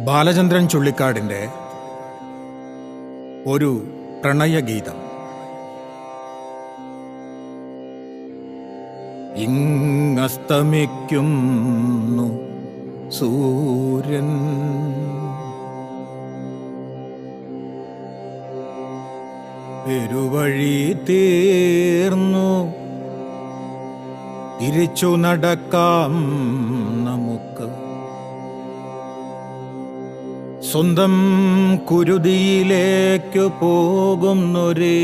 ബാലചന്ദ്രൻ ചുള്ളിക്കാടിന്റെ ഒരു പ്രണയഗീതം. ഇങ്ങസ്തമിക്കുന്നു സൂര്യൻ. പെരുവഴി തീർന്നു. തിരിച്ചു നടക്കാം. സ്വന്തം കുരുതിയിലേക്കു പോകുന്നൊരേ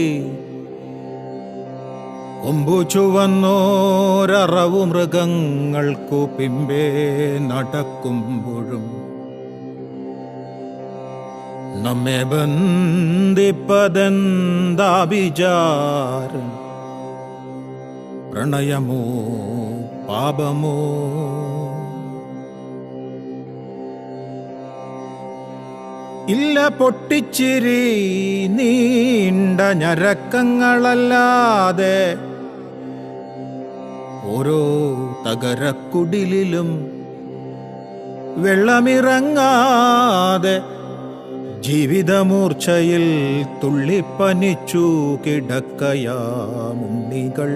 കൊമ്പു ചുവന്നോരറവു മൃഗങ്ങൾക്കു പിമ്പേ നടക്കുമ്പോഴും നമ്മെ ബന്ധിപ്പതെന്താ വിചാരം പ്രണയമോ പാപമോ ഇല്ല പൊട്ടിച്ചിരി നീണ്ട ഞരക്കങ്ങളല്ലാതെ ഓരോ തകരക്കുടിലും വെള്ളമിറങ്ങാതെ ജീവിതമൂർച്ചയിൽ തുള്ളിപ്പനിച്ചു കിടക്കയാമുണ്ണികൾ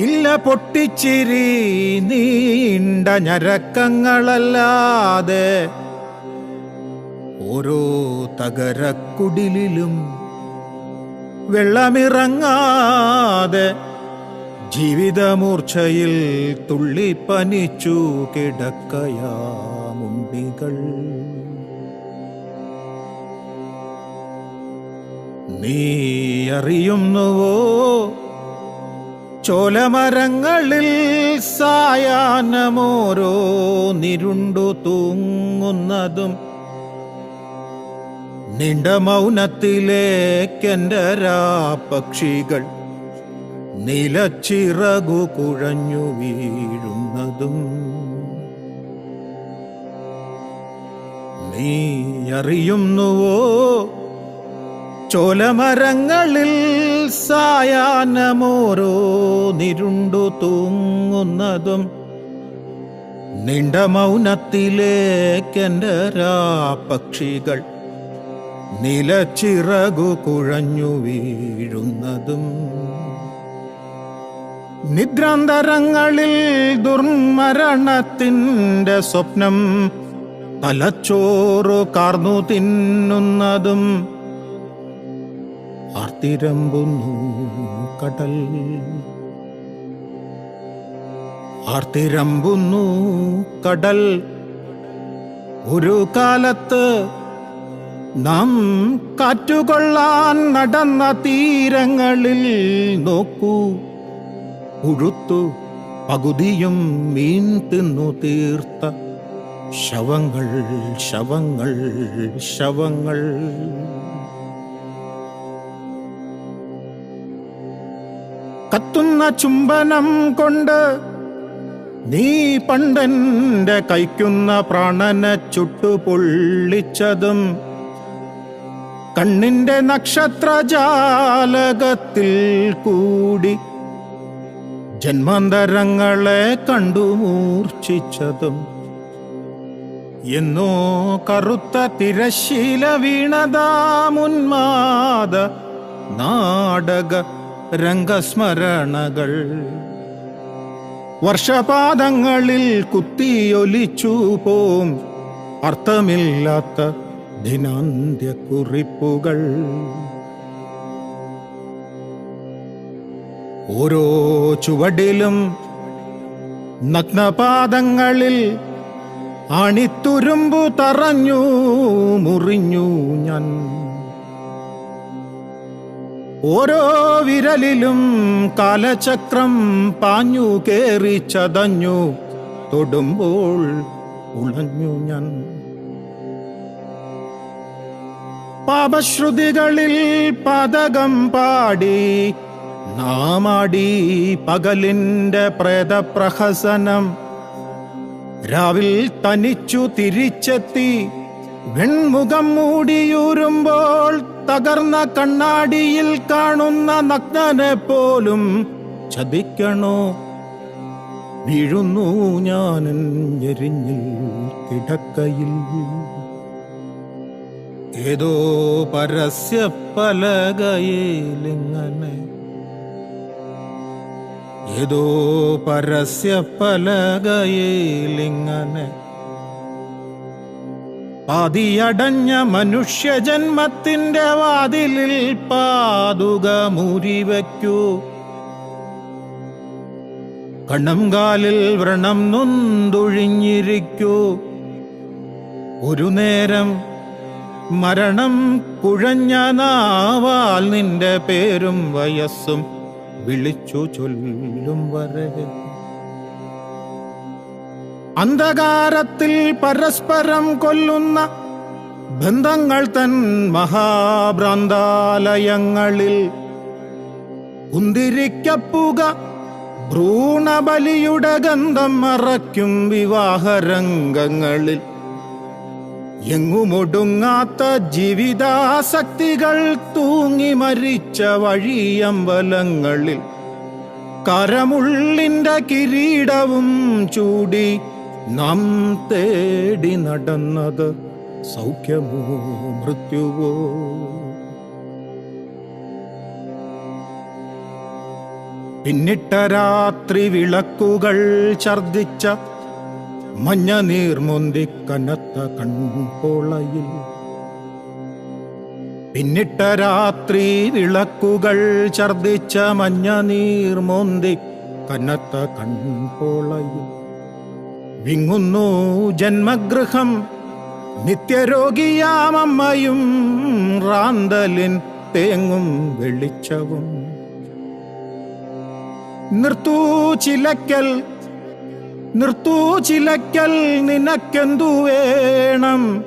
ഇല്ല പൊട്ടിച്ചിരി നീണ്ട ഞരക്കങ്ങളല്ലാതെ ഓരോ തകരക്കുടിലും വെള്ളമിറങ്ങാതെ ജീവിതമൂർച്ചയിൽ തുള്ളിപ്പനിച്ചു കിടക്കയാമുണ്ടികൾ നീ അറിയുന്നുവോ ചോലമരങ്ങളിൽ സായാഹ്നമോരോ നിരുണ്ടു തൂങ്ങുന്നതും നിണ്ട മൗനത്തിലേക്കെന്റെ രാപക്ഷികൾ നിലച്ചിറകു കുഴഞ്ഞു വീഴുന്നതും നീ അറിയുന്നുവോ ചോലമരങ്ങളിൽ സായാഹ്നമോരോ നിരുണ്ടു തൂങ്ങുന്നതും നിണ്ട മൗനത്തിലേക്കെന്റെ രാപക്ഷികൾ നിലച്ചിറകു കുഴഞ്ഞു വീഴുന്നതും നിദ്രാന്തരങ്ങളിൽ ദുർമരണത്തിന്റെ സ്വപ്നം തലച്ചോറു കാർന്നു തിന്നുന്നതും ആർത്തിരമ്പുന്നു കടൽ. ആർത്തിരമ്പുന്നു കടൽ. ഒരു കാലത്ത് നാം കാറ്റുകൊള്ളാൻ നടന്ന തീരങ്ങളിൽ നോക്കൂ. ഉഴുത്തു പകുതിയും മീൻ തിന്നു തീർത്ത ശവങ്ങൾ ശവങ്ങൾ ശവങ്ങൾ. കത്തുന്ന ചുംബനം കൊണ്ട് നീ പണ്ടന്റെ കൈക്കുന്ന പ്രാണനെ ചുട്ടുപൊള്ളിച്ചതും കണ്ണിന്റെ നക്ഷത്രജാലകത്തിൽ കൂടി ജന്മാന്തരങ്ങളെ കണ്ടു മൂർച്ഛിച്ചതും. എന്നോ കറുത്ത തിരശീല വീണതാമുന്മാദ നാടക രംഗസ്മരണകൾ. വർഷപാദങ്ങളിൽ കുത്തിയൊലിച്ചു പോം അർത്ഥമില്ലാത്ത ദിനാന്ത്യക്കുറിപ്പുകൾ. ഓരോ ചുവടിലും നഗ്നപാദങ്ങളിൽ അണിത്തുരുമ്പു തറഞ്ഞു മുറിഞ്ഞു ഞാൻ. ഓരോ വിരലിലും കാലചക്രം പാഞ്ഞു കേറി ചതഞ്ഞു. തൊടുമ്പോൾ ഉണഞ്ഞു ഞാൻ. പാപശ്രുതികളിൽ പതകം പാടി നാമാടി പകലിന്റെ പ്രേതപ്രഹസനം. രാവിൽ തനിച്ചു തിരിച്ചെത്തി വെൺമുഖം മൂടിയൂരുമ്പോൾ തകർന്ന കണ്ണാടിയിൽ കാണുന്ന നഗ്നനെ പോലും ചതിക്കണോ? വീഴുന്നു ഞാൻ ഞെരിഞ്ഞിൽ കിടക്കയിൽ. ഏതോ പരസ്യ പലകയിലിങ്ങനെ ഏതോ പരസ്യ പലകയിലിങ്ങനെ പാതിയടഞ്ഞ മനുഷ്യജന്മത്തിന്റെ വാതിലിൽ പാതുക മുരിവയ്ക്കൂ കണ്ണം കാലിൽ വ്രണം നൊന്തൊഴിഞ്ഞിരിക്കൂ. ഒരു നേരം മരണം കുഴഞ്ഞ നാവാൽ നിന്റെ പേരും വയസ്സും വിളിച്ചു ചൊല്ലും വരെ. അന്ധകാരത്തിൽ പരസ്പരം കൊല്ലുന്ന ബന്ധങ്ങൾ തൻ മഹാഭ്രാന്താലയങ്ങളിൽ ഉന്തിരിക്കപ്പുക ഭ്രൂണബലിയുടെ ഗന്ധം മറയ്ക്കും വിവാഹരംഗങ്ങളിൽ. എങ്ങുമൊടുങ്ങാത്ത ജീവിതാസക്തികൾ തൂങ്ങി മരിച്ച വഴിയമ്പലങ്ങളിൽ കരമുള്ളിന്റെ കിരീടവും ചൂടി നാം തേടി നടന്നത് സൗഖ്യമോ മൃത്യുവോ? പിന്നിട്ട രാത്രി വിളക്കുകൾ ഛർദിച്ച മഞ്ഞ നീർമൊന്തി കനത്ത കൺപോളയിൽ. പിന്നിട്ട രാത്രി വിളക്കുകൾ ഛർദിച്ച മഞ്ഞ നീർമൊന്തി കനത്ത കൺപോളയിൽ. വിങ്ങുന്നു ജന്മഗൃഹം. നിത്യരോഗിയാമമ്മയും റാന്തലിൻ തേങ്ങും വെളിച്ചവും. നിർത്തൂ ചിലക്കൽ നിർത്തൂ ചിലക്കൽ നിനക്കെന്തു വേണം?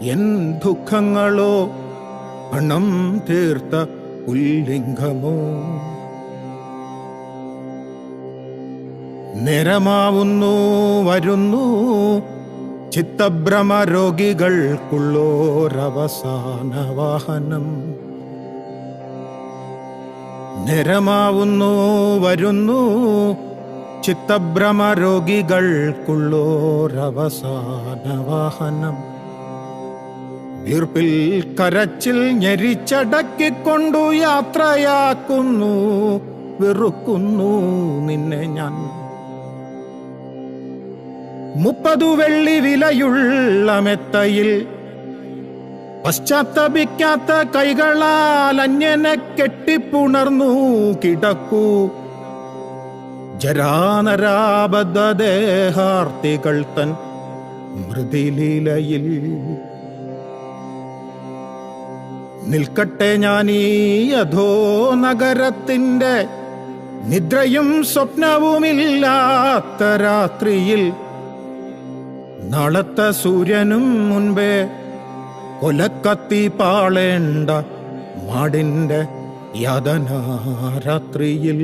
എൻ ദുഃഖങ്ങളോ പണം തീർത്ത ഉല്ലിംഗമോ നിരമാവുന്നു വരുന്നു. ചിത്തഭ്രമ രോഗികൾക്കുള്ളോരവസാന വാഹനം നിരമാവുന്നു വരുന്നു. ചിത്തഭ്രമ രോഗികൾക്കുള്ളോരവസാന വാഹനം വീർപ്പിൽ കരച്ചിൽ ഞെരിച്ചടക്കിക്കൊണ്ടു യാത്രയാക്കുന്നു വെറുക്കുന്നു നിന്നെ ഞാൻ. മുപ്പതു വെള്ളി വിലയുള്ള മെത്തയിൽ പശ്ചാത്തപിക്കാത്ത കൈകളാൽ അന്യനെ കെട്ടിപ്പുണർന്നു കിടക്കൂ. ജരാനരാബദ്ധദേഹാർത്തികൾ തൻ മൃതിലീലയിൽ. നിൽക്കട്ടെ ഞാൻ ഈ നഗരത്തിന്റെ നിദ്രയും സ്വപ്നവുമില്ലാത്ത രാത്രിയിൽ. നാളത്തെ സൂര്യനും മുൻപേ കൊലക്കത്തി പാളേണ്ട മാടിന്റെ യാതനാരാത്രിയിൽ.